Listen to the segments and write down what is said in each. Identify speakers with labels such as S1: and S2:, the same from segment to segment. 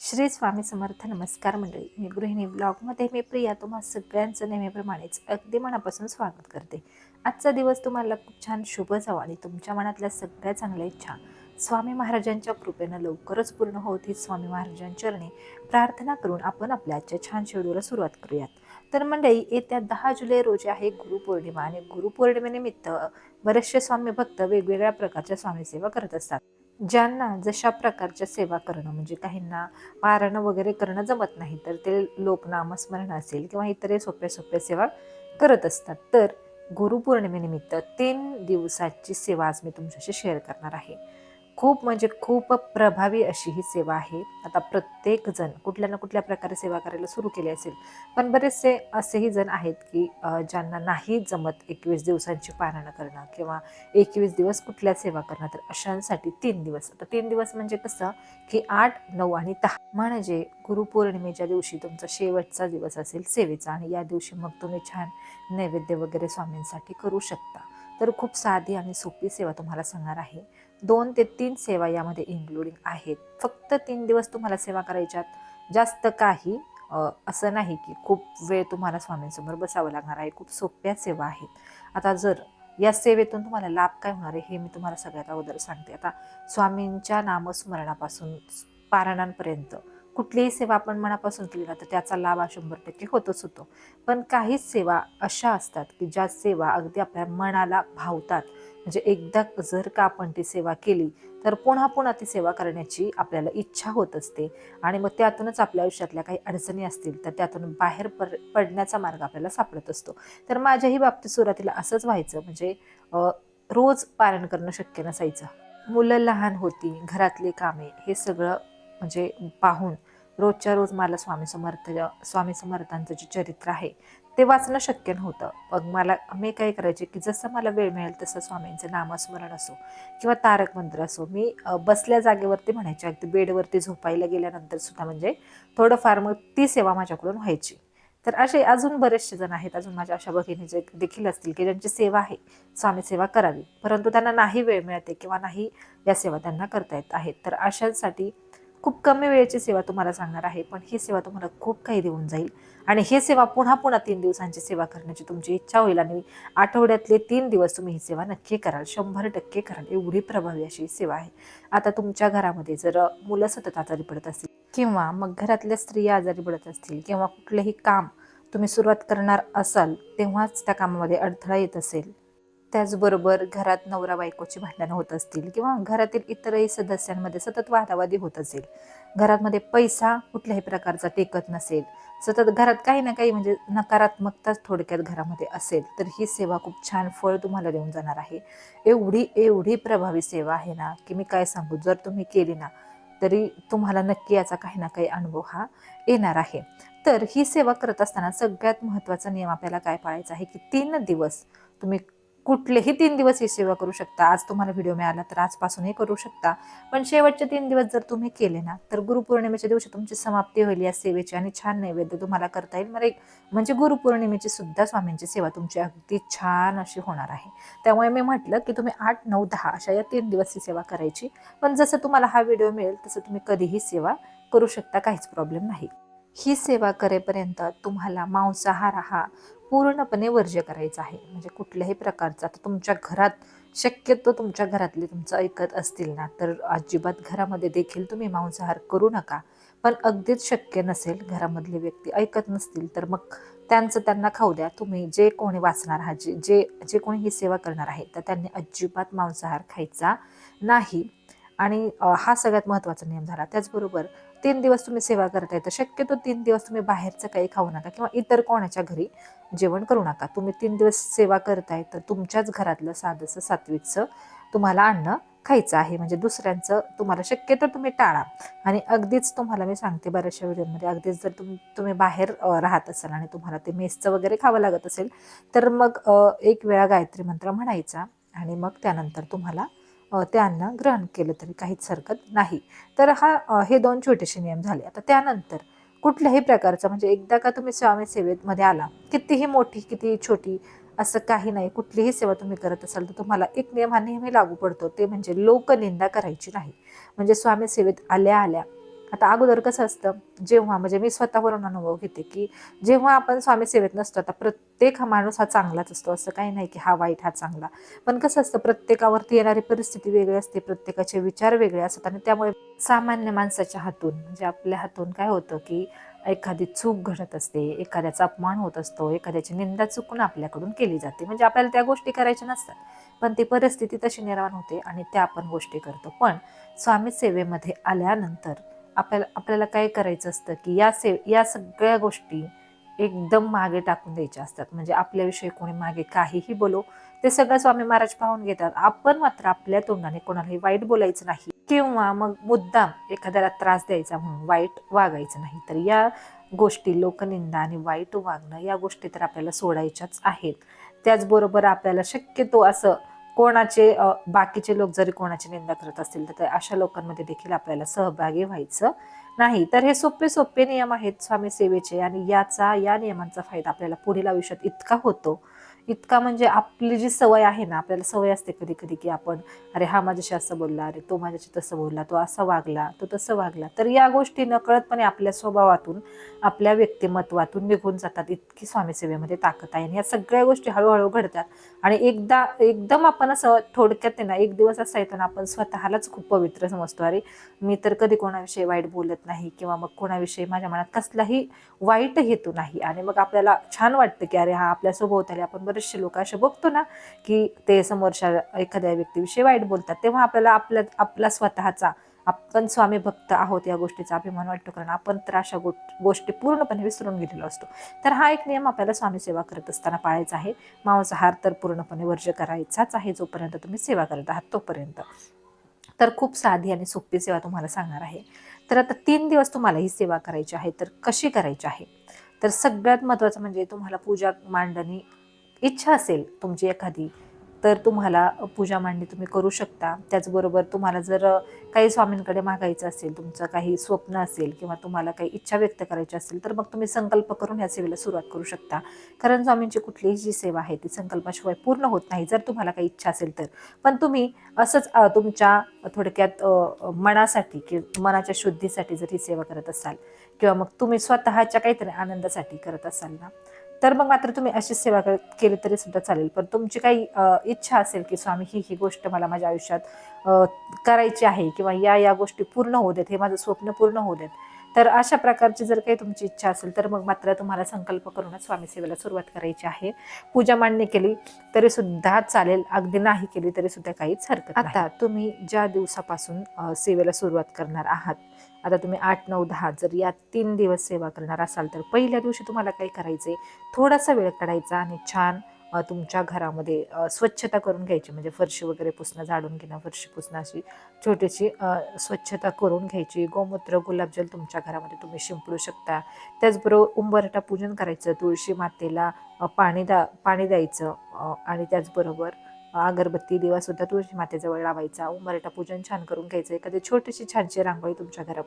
S1: श्री स्वामी समर्थ नमस्कार मंडळी. मी गृहिणी ब्लॉगमध्ये मी प्रिया. तुम्हा सगळ्यांचं नेहमीप्रमाणेच अगदी मनापासून स्वागत करते. आजचा दिवस तुम्हाला खूप छान शुभ जावं आणि तुमच्या मनातल्या सगळ्या चांगल्या इच्छा स्वामी महाराजांच्या कृपेनं लवकरच पूर्ण होत ही स्वामी महाराजांचरणी प्रार्थना करून आपण आपल्या आजच्या छान शेड्यूला सुरुवात करूयात. तर मंडळी येत्या दहा जुलै रोजी आहे गुरुपौर्णिमा आणि गुरुपौर्णिमेनिमित्त बरेचसे स्वामी भक्त वेगवेगळ्या प्रकारच्या स्वामीसेवा करत असतात. ज्यांना जशा प्रकारच्या सेवा करणं म्हणजे काहींना पारणं वगैरे करणं जमत नाही तर ते लोक नामस्मरण असेल किंवा इतरही सोप्या सोप्या सेवा करत असतात. तर गुरुपौर्णिमेनिमित्त तीन दिवसाची सेवा आज मी तुमच्याशी शेअर करणार आहे. खूप म्हणजे खूप प्रभावी अशी ही सेवा आहे. आता प्रत्येक जण कुठल्या ना कुठल्या प्रकारे सेवा करायला सुरू केली असेल पण बरेचसे असेही जण आहेत की ज्यांना नाही जमत एकवीस दिवसांची पारणं करणं किंवा एकवीस दिवस कुठल्या सेवा करणं तर अशांसाठी तीन दिवस. आता तीन दिवस म्हणजे कसं की आठ नऊ आणि दहा. म्हणजे गुरुपौर्णिमेच्या दिवशी तुमचा शेवटचा दिवस असेल सेवेचा आणि या दिवशी मग तुम्ही छान नैवेद्य वगैरे स्वामींसाठी करू शकता. तर खूप साधी आणि सोपी सेवा तुम्हाला सांगणार आहे. दोन ते तीन सेवा यामध्ये इन्क्लुडिंग आहेत. फक्त तीन दिवस तुम्हाला सेवा करायच्यात. जास्त काही असं नाही की खूप वेळ तुम्हाला स्वामींसमोर बसावं लागणार आहे. खूप सोप्या सेवा आहेत. आता जर या सेवेतून तुम्हाला लाभ काय होणार आहे हे मी तुम्हाला सगळ्यात अगोदर सांगते. आता स्वामींच्या नामस्मरणापासून पारणांपर्यंत कुठलीही सेवा आपण मनापासून केली ना तर त्याचा लाभ हा शंभर टक्के होतच होतो. पण काही सेवा अशा असतात की ज्या सेवा अगदी आपल्या मनाला भावतात. म्हणजे एकदा जर का आपण ती सेवा केली तर पुन्हा पुन्हा ती सेवा करण्याची आपल्याला इच्छा होत असते. आणि मग त्यातूनच आपल्या आयुष्यातल्या काही अडचणी असतील तर त्यातून बाहेर पर पडण्याचा मार्ग आपल्याला सापडत असतो. तर माझ्याही बाबतीत सुरुवातीला असंच व्हायचं म्हणजे रोज पारण करणं शक्य नसायचं. मुलं लहान होती घरातली कामे हे सगळं म्हणजे पाहून रोजच्या रोज मला स्वामी समर्थ स्वामी समर्थांचं जे चरित्र आहे ते वाचणं शक्य नव्हतं. मग मला मी काय करायचे की जसं मला वेळ मिळेल तसं स्वामींचं नामस्मरण असो किंवा तारक मंत्र असो मी बसल्या जागेवरती म्हणायचे अगदी बेडवरती झोपायला गेल्यानंतर सुद्धा म्हणजे थोडंफार मग ती सेवा माझ्याकडून व्हायची. तर असे अजून बरेचसे जण आहेत अजून माझ्या अशा भगिनी जे देखील असतील की ज्यांची सेवा आहे स्वामी सेवा करावी. परंतु त्यांना नाही वेळ मिळते किंवा नाही या सेवा त्यांना करता येत आहेत. तर अशांसाठी खूप कमी वेळेची सेवा तुम्हाला सांगणार आहे पण ही सेवा तुम्हाला खूप काही देऊन जाईल. आणि ही सेवा पुन्हा पुन्हा तीन दिवसांची सेवा करण्याची तुमची इच्छा होईल आणि आठवड्यातले तीन दिवस तुम्ही ही सेवा नक्की कराल. शंभर टक्के कराल. एवढी प्रभावी अशी ही सेवा आहे. आता तुमच्या घरामध्ये जर मुलं सतत आजारी पडत असतील किंवा मग घरातल्या स्त्रिया आजारी पडत असतील किंवा कुठलंही काम तुम्ही सुरुवात करणार असाल तेव्हाच त्या कामामध्ये अडथळा येत असेल. त्याचबरोबर घरात नवरा बायकोची भांडणं होत असतील किंवा घरातील इतरही सदस्यांमध्ये सतत वादावादी होत असेल घरामध्ये पैसा कुठल्याही प्रकारचा टेकत नसेल सतत घरात काही ना काही म्हणजे नकारात्मकताच थोडक्यात घरामध्ये असेल तर ही सेवा खूप छान फळ तुम्हाला देऊन जाणार आहे. एवढी एवढी प्रभावी सेवा आहे ना की मी काय सांगू? जर तुम्ही केली ना तरी तुम्हाला नक्की याचा काही ना काही अनुभव हा येणार आहे. तर ही सेवा करत असताना सगळ्यात महत्त्वाचा नियम आपल्याला काय पाळायचा आहे की तीन दिवस तुम्ही कुठलेही तीन दिवस ही सेवा करू शकता. आज तुम्हाला व्हिडिओ मिळाला तर आजपासूनही करू शकता. पण शेवटचे तीन दिवस जर तुम्ही केले ना तर गुरुपौर्णिमेच्या दिवशी तुमची समाप्ती होईल या सेवेची आणि छान नैवेद्य तुम्हाला करता येईल. मला म्हणजे गुरुपौर्णिमेची सुद्धा स्वामींची सेवा तुमची अगदी छान अशी होणार आहे. त्यामुळे मी म्हटलं की तुम्ही आठ नऊ दहा अशा या तीन दिवस ही सेवा करायची. पण जसं तुम्हाला हा व्हिडिओ मिळेल तसं तुम्ही कधीही सेवा करू शकता. काहीच प्रॉब्लेम नाही. ही सेवा करेपर्यंत तुम्हाला मांसाहार हा पूर्णपणे वर्ज्य करायचं आहे. म्हणजे कुठल्याही प्रकारचा आता तुमच्या घरात शक्यतो तुमच्या घरातले तुमचं ऐकत असतील ना तर अजिबात घरामध्ये देखील तुम्ही मांसाहार करू नका. पण अगदीच शक्य नसेल घरामधले व्यक्ती ऐकत नसतील तर मग त्यांचं त्यांना खाऊ द्या. तुम्ही जे कोणी वाचणार आहात जे जे जे कोणी ही सेवा करणार आहे तर त्यांनी अजिबात मांसाहार खायचा नाही. आणि हा सगळ्यात महत्त्वाचा नियम झाला. त्याचबरोबर तीन दिवस तुम्ही सेवा करताय तर शक्यतो तीन दिवस तुम्ही बाहेरचं काही खाऊ नका किंवा इतर कोणाच्या घरी जेवण करू नका. तुम्ही तीन दिवस सेवा करताय तर तुमच्याच घरातलं साधंसं सात्विकचं तुम्हाला अन्न खायचं आहे. म्हणजे दुसऱ्यांचं तुम्हाला शक्यतो तुम्ही टाळा. आणि अगदीच तुम्हाला मी सांगते बऱ्याचशा व्हिडिओमध्ये अगदीच जर तुम तुम्ही बाहेर राहत असाल आणि तुम्हाला ते मेसचं वगैरे खावं लागत असेल तर मग एक वेळा गायत्री मंत्र म्हणायचा आणि मग त्यानंतर तुम्हाला ते अन्न ग्रहण केलं तरी काहीच हरकत नाही. तर हा हे दोन छोटेसे नियम झाले. आता त्यानंतर कुठल्याही प्रकारचं म्हणजे एकदा का तुम्ही स्वामी सेवेमध्ये आला कितीही मोठी कितीही छोटी असं काही नाही कुठलीही सेवा तुम्ही करत असाल तर तुम्हाला एक नियम हा नेहमी लागू पडतो. ते म्हणजे लोकनिंदा करायची नाही. म्हणजे स्वामी सेवेत आल्या आल्या आता अगोदर कसं असतं जेव्हा म्हणजे मी स्वतःवरून अनुभव घेते की जेव्हा आपण स्वामी सेवेत नसतो आता प्रत्येक हा माणूस हा चांगलाच असतो असं काही नाही की हा वाईट हा चांगला. पण कसं असतं प्रत्येकावरती येणारी परिस्थिती वेगळी असते प्रत्येकाचे विचार वेगळे असतात आणि त्यामुळे सामान्य माणसाच्या हातून म्हणजे आपल्या हातून काय होतं की एखादी चूक घडत असते एखाद्याचा अपमान होत असतो एखाद्याची निंदा चुकून आपल्याकडून केली जाते. म्हणजे आपल्याला त्या गोष्टी करायच्या नसतात. पण ती परिस्थिती तशी निर्माण होते आणि त्या आपण गोष्टी करतो. पण स्वामी सेवेमध्ये आल्यानंतर आपल्याला आपल्याला काय करायचं असतं की या से या सगळ्या गोष्टी एकदम मागे टाकून द्यायच्या असतात. म्हणजे आपल्याविषयी कोणी मागे काहीही बोलो ते सगळं स्वामी महाराज पाहून घेतात. आपण मात्र आपल्या तोंडाने कोणालाही वाईट बोलायचं नाही. किंवा मग मुद्दाम एखाद्याला त्रास द्यायचा म्हणून वाईट वागायचं नाही. तर या गोष्टी लोकनिंदा आणि वाईट वागणं या गोष्टी तर आपल्याला सोडायच्याच आहेत. त्याचबरोबर आपल्याला शक्यतो असं कोणाचे बाकीचे लोक जरी कोणाची निंदा करत असतील तर अशा लोकांमध्ये देखील आपल्याला सहभागी व्हायचं नाही. तर हे सोपे सोपे नियम आहेत स्वामी सेवेचे आणि याचा या नियमांचा फायदा आपल्याला पुढील आयुष्यात इतका होतो. इतका म्हणजे आपली जी सवय आहे ना आपल्याला सवय असते कधी कधी की आपण अरे हा माझ्याशी असं बोलला अरे तो माझ्याशी तसं बोलला तो असा वागला तो तसं वागला. तर या गोष्टी नकळतपणे आपल्या स्वभावातून आपल्या व्यक्तिमत्वातून निघून जातात. इतकी स्वामी सेवेमध्ये ताकद आहे. आणि या सगळ्या गोष्टी हळूहळू घडतात. आणि एकदा एकदम आपण असं थोडक्यात आहे ना एक दिवस असा येतो ना आपण स्वतःलाच खूप पवित्र समजतो. अरे मी तर कधी कोणाविषयी वाईट बोलत नाही किंवा मग कोणाविषयी माझ्या मनात कसलाही वाईट हेतू नाही. आणि मग आपल्याला छान वाटतं की अरे हा आपल्या सभोवताली आपण बरेचसे लोक असे बघतो ना की ते समोरच्या एखाद्या व्यक्तीविषयी वाईट बोलतात. तेव्हा आपल्याला आपल्या आपला स्वतःचा आपण स्वामी भक्त आहोत या गोष्टीचा अभिमान वाटतो कारण आपण तर अशा गो गोष्टी पूर्णपणे विसरून गेलेलो असतो. तर हा एक नियम आपल्याला स्वामी सेवा करत असताना पाळायचा आहे. मांसाहार तर पूर्णपणे वर्ज्य करायचाच आहे जोपर्यंत तुम्ही सेवा करत आहात तोपर्यंत. तर खूप साधी आणि सोपी सेवा तुम्हाला सांगणार आहे. तर आता तीन दिवस तुम्हाला ही सेवा करायची आहे तर कशी करायची आहे? तर सगळ्यात महत्त्वाचं म्हणजे तुम्हाला पूजा मांडणी इच्छा असेल तुमची एखादी तर तुम्हाला पूजा मांडणी तुम्ही करू शकता. त्याचबरोबर तुम्हाला जर काही स्वामींकडे मागायचं असेल तुमचं काही स्वप्न असेल किंवा तुम्हाला काही इच्छा व्यक्त करायची असेल तर मग तुम्ही संकल्प करून या सेवेला सुरुवात करू शकता. कारण स्वामींची कुठलीही जी सेवा आहे ती संकल्पाशिवाय पूर्ण होत नाही जर तुम्हाला काही इच्छा असेल तर. पण तुम्ही असंच तुमच्या थोडक्यात मनासाठी कि मनाच्या शुद्धीसाठी जर ही सेवा करत असाल किंवा मग तुम्ही स्वतःच्या काहीतरी आनंदासाठी करत असाल ना तर मग मात्र तुम्ही अशी सेवा केली तरी सुद्धा चालेल. पण तुमची काही इच्छा असेल की स्वामी ही ही गोष्ट मला माझ्या आयुष्यात करायची आहे किंवा या या गोष्टी पूर्ण होऊ देत हे माझं स्वप्न पूर्ण होऊ देत तर अशा प्रकारची जर काही तुमची इच्छा असेल तर मग मात्र तुम्हाला संकल्प करूनच स्वामी सेवेला सुरुवात करायची आहे. पूजा मांडणी केली तरी सुद्धा चालेल. अगदी नाही केली तरी सुद्धा काहीच हरकत आता तुम्ही ज्या दिवसापासून सेवेला सुरुवात करणार आहात आता तुम्ही आठ नऊ दहा जर या तीन दिवस सेवा करणार असाल तर पहिल्या दिवशी तुम्हाला काय करायचे थोडासा वेळ काढायचा आणि छान तुमच्या घरामध्ये स्वच्छता करून घ्यायची म्हणजे फरशी वगैरे पुसणं झाडून घेणं फरशी पुसणं अशी छोटीशी स्वच्छता करून घ्यायची. गोमूत्र गुलाबजल तुमच्या घरामध्ये तुम्ही शिंपडू शकता. त्याचबरोबर उंबरटा पूजन करायचं तुळशी मातेला पाणी दा पाणी द्यायचं आणि त्याचबरोबर अगरबत्ती दिवासुद्धा तुळशी मातेजवळ लावायचा. उंबरटा पूजन छान करून घ्यायचं. एखादी छोटीशी छानशी रांगोळी तुमच्या घरा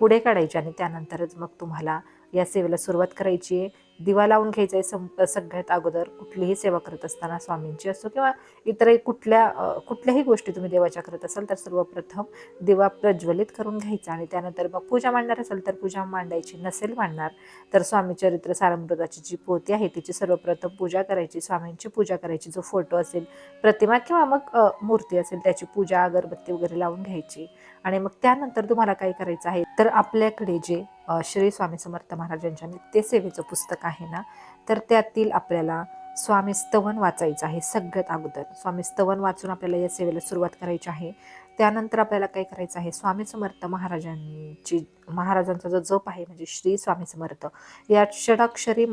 S1: पुढे काढायची आणि त्यानंतरच मग तुम्हाला या सेवेला सुरुवात करायची आहे. दिवा लावून घ्यायचा आहे सं सगळ्यात अगोदर. कुठलीही सेवा करत असताना स्वामींची असो किंवा इतरही कुठल्या कुठल्याही गोष्टी तुम्ही देवाच्या करत असाल तर सर्वप्रथम दिवा प्रज्वलित करून घ्यायचा आणि त्यानंतर मग पूजा मांडणार असेल तर पूजा मांडायची नसेल मांडणार तर स्वामी चरित्र सारमृताची जी पोती आहे तिची सर्वप्रथम पूजा करायची स्वामींची पूजा करायची. जो फोटो असेल प्रतिमा किंवा मग मूर्ती असेल त्याची पूजा अगरबत्ती वगैरे लावून घ्यायची. आणि मग त्यानंतर तुम्हाला काय करायचं आहे तर आपल्याकडे जे श्री स्वामी समर्थ महाराजांच्या नित्यसेवेचं पुस्तक आहे ना तर त्यातील आपल्याला स्वामी स्तवन वाचायचं आहे सगळ्यात अगोदर. स्वामी स्तवन वाचून आपल्याला या सेवेला सुरुवात करायची आहे. त्यानंतर आपल्याला काय करायचं आहे? स्वामी समर्थ महाराजांची महाराजांचा जो जप आहे म्हणजे श्री स्वामी समर्थ या षडाक्षरी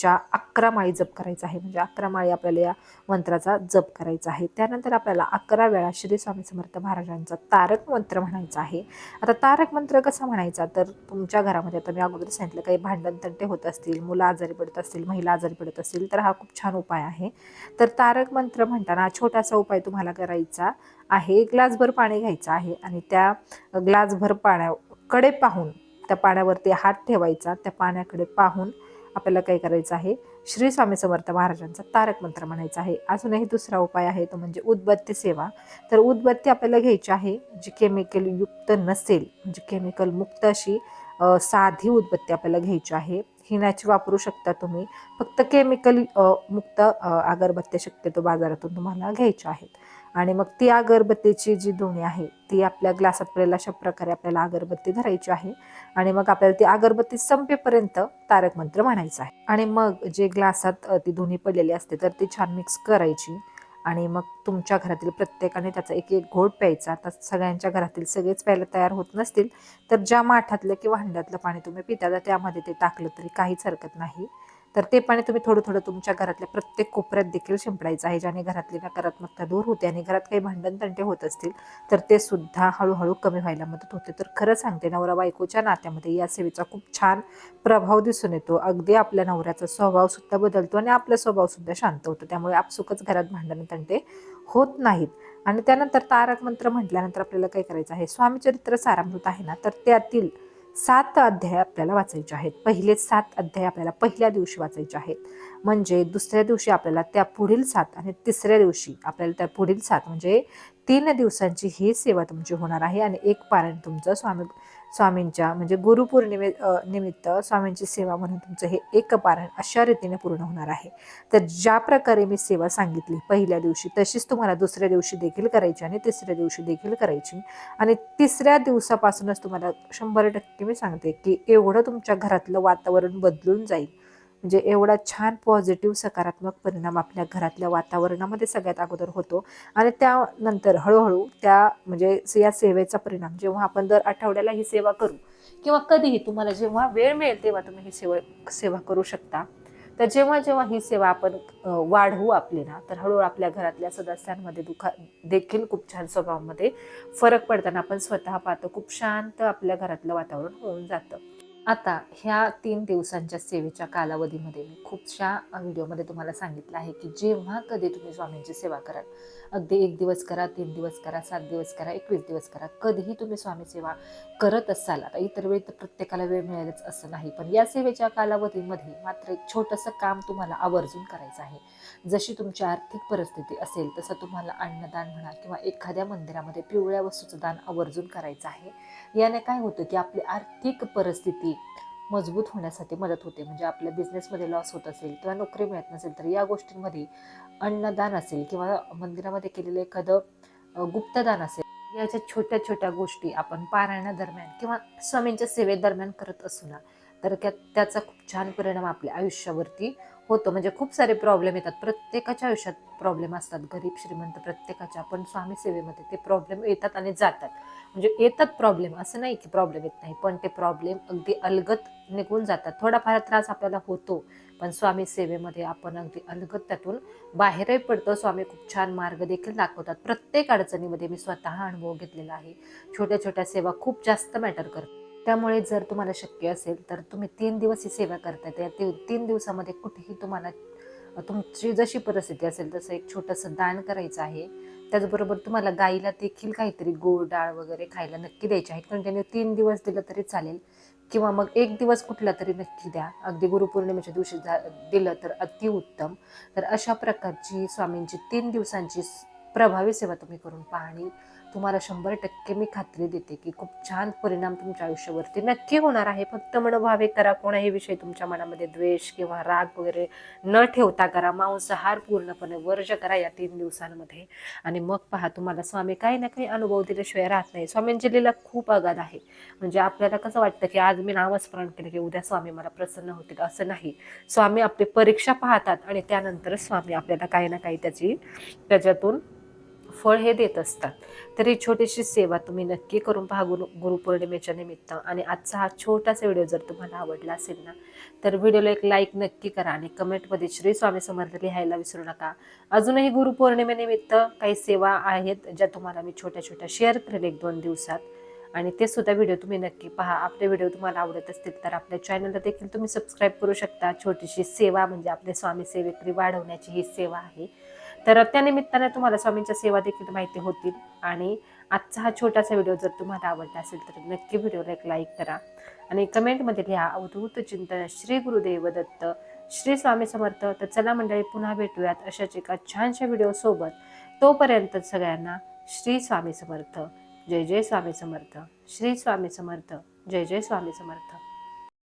S1: च्या अकरा माळी जप करायचा आहे. म्हणजे अकरा माळी आपल्याला या मंत्राचा जप करायचा आहे. त्यानंतर आपल्याला अकरा वेळा श्री स्वामी समर्थ महाराजांचा तारक मंत्र म्हणायचा आहे. आता तारक मंत्र कसा म्हणायचा? तर तुमच्या घरामध्ये आता मी अगोदर सांगितलं काही भांडण तंटे होत असतील मुलं आजारी पडत असतील महिला आजारी पडत असतील तर हा खूप छान उपाय आहे. तर तारक मंत्र म्हणताना छोटासा उपाय तुम्हाला करायचा आहे. ग्लासभर पाणी घ्यायचं आहे आणि त्या ग्लासभर पाण्याकडे पाहून त्या पाण्यावरती हात ठेवायचा त्या पाण्याकडे पाहून आपल्याला काय करायचं आहे? श्री स्वामी समर्थ महाराजांचा तारक मंत्र म्हणायचा आहे. अजूनही दुसरा उपाय आहे तो म्हणजे उदबत्ती सेवा. तर उदबत्ती आपल्याला घ्यायची आहे जी केमिकल युक्त नसेल म्हणजे केमिकल मुक्त अशी साधी उदबत्ती आपल्याला घ्यायची आहे. हिनाची वापरू शकता तुम्ही. फक्त केमिकल मुक्त अगरबत्त्या शक्यतो बाजारातून तुम्हाला घ्यायच्या आहेत. आणि मग ती अगरबत्तीची जी दोणी आहे ती आपल्या ग्लासात पडेल अशा प्रकारे आपल्याला अगरबत्ती धरायची आहे. आणि मग आपल्याला ती अगरबत्ती संपेपर्यंत तारक मंत्र म्हणायचा आहे. आणि मग जे ग्लासात ती धुणी पडलेली असते तर ती छान मिक्स करायची. आणि मग तुमच्या घरातील प्रत्येकाने त्याचा एक एक घोट प्यायचा. तर सगळ्यांच्या घरातील सगळेच प्यायला तयार होत नसतील तर ज्या माठातलं किंवा हंड्यातलं पाणी तुम्ही पिता तर त्यामध्ये ते टाकलं तरी काहीच हरकत नाही. तर ते पाणी तुम्ही थोडं थोडं तुमच्या घरातल्या प्रत्येक कोपऱ्यात देखील शिंपडायचं आहे ज्याने घरातली नकारात्मकता दूर होते आणि घरात काही भांडण तंटे होत असतील तर ते सुद्धा हळूहळू कमी व्हायला मदत होते. तर खरं सांगते नवरा बायकोच्या नात्यामध्ये या सेवेचा खूप छान प्रभाव दिसून येतो. अगदी आपल्या नवऱ्याचा स्वभाव सुद्धा बदलतो आणि आपला स्वभाव सुद्धा शांत होतो. त्यामुळे आपसुकच घरात भांडण तंटे होत नाहीत. आणि त्यानंतर तारक मंत्र म्हटल्यानंतर आपल्याला काय करायचं आहे? स्वामीचरित्र सारामृत आहे ना तर त्यातील सात अध्याय आपल्याला वाचायचे आहेत. पहिले सात अध्याय आपल्याला पहिल्या दिवशी वाचायचे आहेत. म्हणजे दुसऱ्या दिवशी आपल्याला त्या पुढील सात आणि तिसऱ्या दिवशी आपल्याला त्या पुढील सात म्हणजे तीन दिवसांची ही सेवा तुमची होणार आहे आणि एक पारायण तुमचं स्वामी स्वामींच्या म्हणजे गुरुपौर्णिमे निमित्त स्वामींची सेवा म्हणून तुमचं हे एक पारण अशा रीतीने पूर्ण होणार आहे. तर ज्या प्रकारे मी सेवा सांगितली पहिल्या दिवशी तशीच तुम्हाला दुसऱ्या दिवशी देखील करायची आणि तिसऱ्या दिवशी देखील करायची. आणि तिसऱ्या दिवसापासूनच तुम्हाला शंभर टक्के मी सांगते की एवढं तुमच्या घरातलं वातावरण बदलून जाईल. म्हणजे एवढा छान पॉझिटिव्ह सकारात्मक परिणाम आपल्या घरातल्या वातावरणामध्ये सगळ्यात अगोदर होतो. आणि त्यानंतर हळूहळू त्या म्हणजे या सेवेचा परिणाम जेव्हा आपण दर आठवड्याला ही सेवा करू किंवा कधीही तुम्हाला जेव्हा वेळ मिळेल तेव्हा तुम्ही ही सेवा सेवा करू शकता. तर जेव्हा जेव्हा ही सेवा आपण वाढवू आपली ना तर हळूहळू आपल्या घरातल्या सदस्यांमध्ये दुखा देखील खूप छान स्वभावामध्ये फरक पडताना आपण स्वतः पाहतो खूप शांत आपल्या घरातलं वातावरण होऊन जातं. आता ह्या तीन दिवसांच्या सेवेच्या कालावधीमध्ये मी खूपशा व्हिडिओमध्ये तुम्हाला सांगितलं आहे की जेव्हा कधी तुम्ही स्वामींची सेवा कराल अगदी एक दिवस करा तीन दिवस करा सात दिवस करा एकवीस दिवस करा कधीही तुम्ही स्वामी सेवा करत असाल आता इतर वेळी तर प्रत्येकाला वेळ मिळेलच असं नाही पण या सेवेच्या कालावधीमध्ये मात्र एक छोटंसं काम तुम्हाला आवर्जून करायचं आहे. जशी तुमची आर्थिक परिस्थिती असेल तसं तुम्हाला अन्नदान म्हणा किंवा एखाद्या मंदिरामध्ये पिवळ्या वस्तूचं दान आवर्जून करायचं आहे. याने काय होतं की आपली आर्थिक परिस्थिती मजबूत होण्यासाठी मदत होते. म्हणजे आपल्या बिझनेसमध्ये लॉस होत असेल किंवा नोकरी मिळत नसेल तर या गोष्टींमध्ये अन्नदान असेल किंवा मंदिरामध्ये केलेलं एखादं गुप्तदान असेल याच्या छोट्या छोट्या गोष्टी आपण पारायणादरम्यान किंवा स्वामींच्या सेवेदरम्यान करत असू ना तर त्या त्याचा खूप छान परिणाम आपल्या आयुष्यावरती होतो. म्हणजे खूप सारे प्रॉब्लेम येतात. प्रत्येकाच्या आयुष्यात प्रॉब्लेम असतात. गरीब श्रीमंत प्रत्येकाच्या. पण स्वामी सेवेमध्ये ते प्रॉब्लेम येतात आणि जातात. म्हणजे येतात प्रॉब्लेम असं नाही की प्रॉब्लेम येत नाही. पण ते प्रॉब्लेम अगदी अलगत निघून जातात. थोडाफार त्रास आपल्याला होतो. पण स्वामी सेवेमध्ये आपण अगदी अलगत त्यातून बाहेरही पडतो. स्वामी खूप छान मार्ग देखील दाखवतात. प्रत्येक अडचणीमध्ये मी स्वतः अनुभव घेतलेला आहे. छोट्या छोट्या सेवा खूप जास्त मॅटर करतात. त्यामुळे जर तुम्हाला शक्य असेल तर तुम्ही तीन दिवस ही सेवा करताय त्या ते तीन दिवसामध्ये कुठेही तुम्हाला तुमची जशी परिस्थिती असेल तसं एक छोटंसं दान करायचं आहे. त्याचबरोबर तुम्हाला गाईला देखील काहीतरी गोड डाळ वगैरे खायला नक्की द्यायची आहे. त्यांनी तीन दिवस दिलं तरी चालेल. किंवा मग एक दिवस कुठला तरी नक्की द्या. अगदी गुरुपौर्णिमेच्या दिवशी जा- दिलं तर अतिउत्तम तर अशा प्रकारची स्वामींची तीन दिवसांची प्रभावी सेवा तुम्ही करून पाहणी तुम्हाला शंभर टक्के मी खात्री देते की खूप छान परिणाम तुमच्या आयुष्यावरती नक्की होणार आहे. फक्त मनोभावे करा कोणाही विषयी तुमच्या मनामध्ये द्वेष किंवा राग वगैरे न ठेवता करा. मांसाहार पूर्णपणे वर्ज करा या तीन दिवसांमध्ये. आणि मग पहा तुम्हाला स्वामी काही ना काही अनुभव दिल्याशिवाय राहत नाही. स्वामींची लीला खूप अगाध आहे. म्हणजे आपल्याला कसं वाटतं की आज मी नामस्मरण केलं की उद्या स्वामी मला प्रसन्न होतील असं नाही. स्वामी आपली परीक्षा पाहतात आणि त्यानंतर स्वामी आपल्याला काही ना काही त्याची त्याच्यातून फळ हे देत असतात. तर ही छोटीशी सेवा तुम्ही नक्की करून पहा गुरु गुरुपौर्णिमेच्या निमित्त. आणि आजचा हा छोटासा व्हिडिओ जर तुम्हाला आवडला असेल ना तर व्हिडिओला एक लाईक नक्की करा आणि कमेंटमध्ये श्री स्वामी समर्थ लिहायला विसरू नका. अजूनही गुरुपौर्णिमेनिमित्त काही सेवा आहेत ज्या तुम्हाला मी छोट्या छोट्या शेअर करेल एक दोन दिवसात. आणि ते सुद्धा व्हिडिओ तुम्ही नक्की पहा. आपले व्हिडिओ तुम्हाला आवडत असतील तर आपल्या चॅनलला देखील तुम्ही सबस्क्राईब करू शकता. छोटीशी सेवा म्हणजे आपले स्वामी सेवेकरी वाढवण्याची ही सेवा आहे. तर त्यानिमित्ताने तुम्हाला स्वामींच्या सेवा देखील माहिती होतील. आणि
S2: आजचा हा छोटासा व्हिडिओ जर तुम्हाला आवडला असेल तर नक्की व्हिडिओला एक लाईक करा. आणि कमेंटमध्ये लिहा अवधूत चिंतन श्री गुरुदेव दत्त श्री स्वामी समर्थ. तर चला मंडळी पुन्हा भेटूयात अशाच एका छानशा व्हिडिओसोबत तोपर्यंत सगळ्यांना श्री स्वामी समर्थ. जय जय स्वामी समर्थ. श्री स्वामी समर्थ. जय जय स्वामी समर्थ.